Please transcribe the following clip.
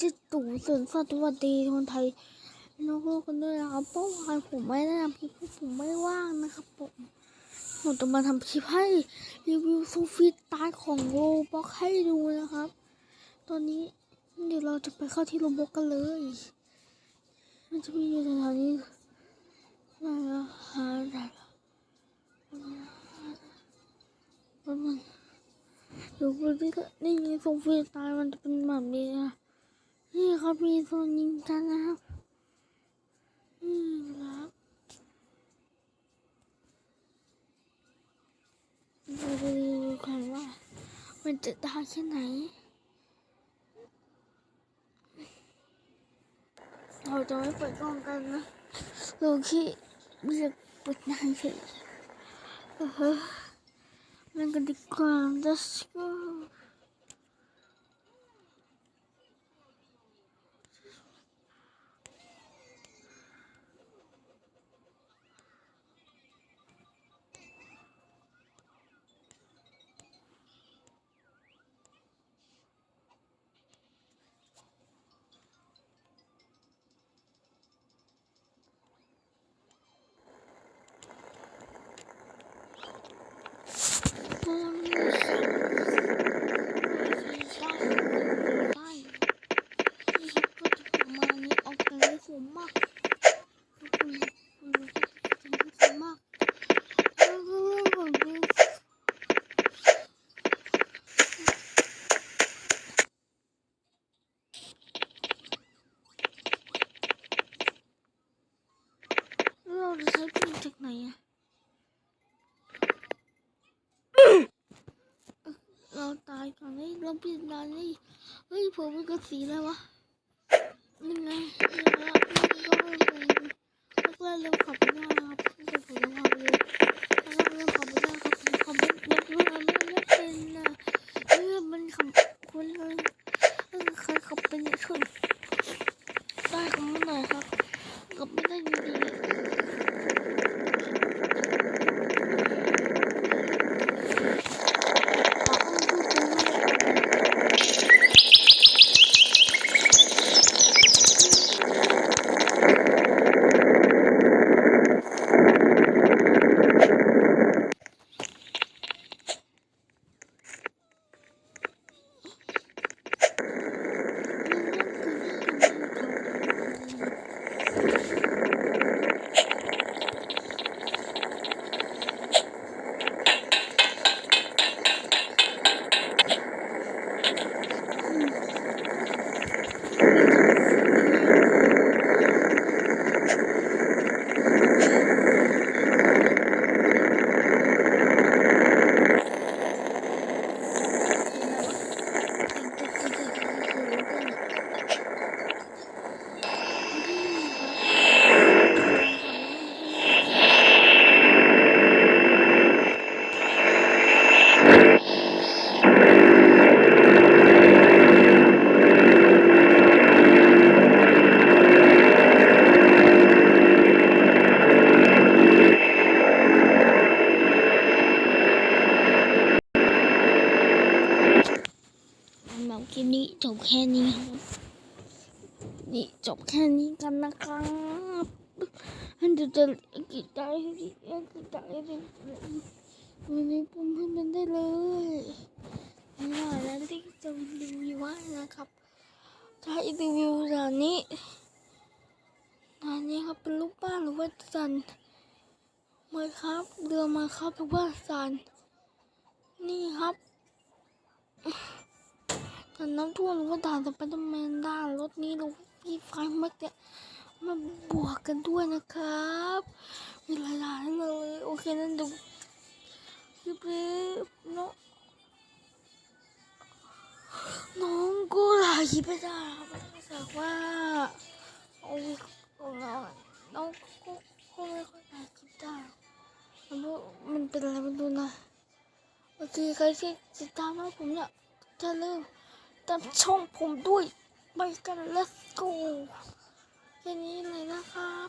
จิตตูส่วนสวัสดีคนไทยน้องโลกกันด้วยนะครับเมื่อวานผมไม่ได้ทำคลิปผมไม่ว่างนะครับผมผมจะมาทำคลิปให้รีวิวโซฟีตาร์ของโลบ็อกให้ดูนะครับ ตอนนี้เดี๋ยวเราจะไปเข้าที่โลบ็อกกันเลย มันจะมีอยู่แถวนี้นอะหาไหนอะมันดูไปที่นี่ไงโซฟีตายมันจะเป็นแบบนี้นะ นี่ครับมีโซนยิงกันนะครับนี่ครับเราไปดูกันว่า มันจะได้แค่ไหน เราจะไม่เปิดกล้องกันนะเราแค่เรียกเปิดหน้าเฉยเออมันกันดีกว่า let's go เราจะใช้นจากไหนอะเราตายก่อนเฮ้ยเราปิดนานนี่เฮ้ยผมเป็นกระสีแล้ววะยังไงยังไงก็เป็นแล้วก็เริ่มขับหน้าครับแต่ผมจะพาไปเลยแล้วก็เริ่มขับไม่ได้ครับผมขับไม่ยกเลิกไม่ไม่เป็นนะเออมันขับคนเลยเออใครขับเป็นช่วยได้ขับไม่ได้ครับขับไม่ได้จริงๆ สำหรับค ลิปนี้จบแค่นี้ครับ นี่จบแค่นี้กันนะครับอันดี๋ยวจะกินใจกินใจวันนี้ผมเพิ่งเป็นได้เลยไม่ว่าแล้วที่จะรีวิวนะครับถ้ารีวิวด่านนี้ด่านนี้ครับเป็นรูปบ้านหรือว่าสันมาครับเรือมาครับหรือว่าสันนี่ครับ แต่น้ำท่วมหรือว่าด่านสไปเดอร์แมนด่านรถนี้หรือพี่ไฟม็กเนี่ยมาบวกกันด้วยนะครับมีหลายด่านเลยโอเคนั่นดูคลิปนี้น้องน้องก็หลายคลิปไปได้ครับไม่ได้สักว่าโอ้ยน้องน้องก็ก็ไม่ค่อยหลายคลิปได้มันมันเป็นอะไรไม่รู้นะโอเคใครที่ติดตามว่าผมเนี่ยจะเริ่ม ตามช่องผมด้วย ไปกัน let's go แค่นี้เลยนะครับ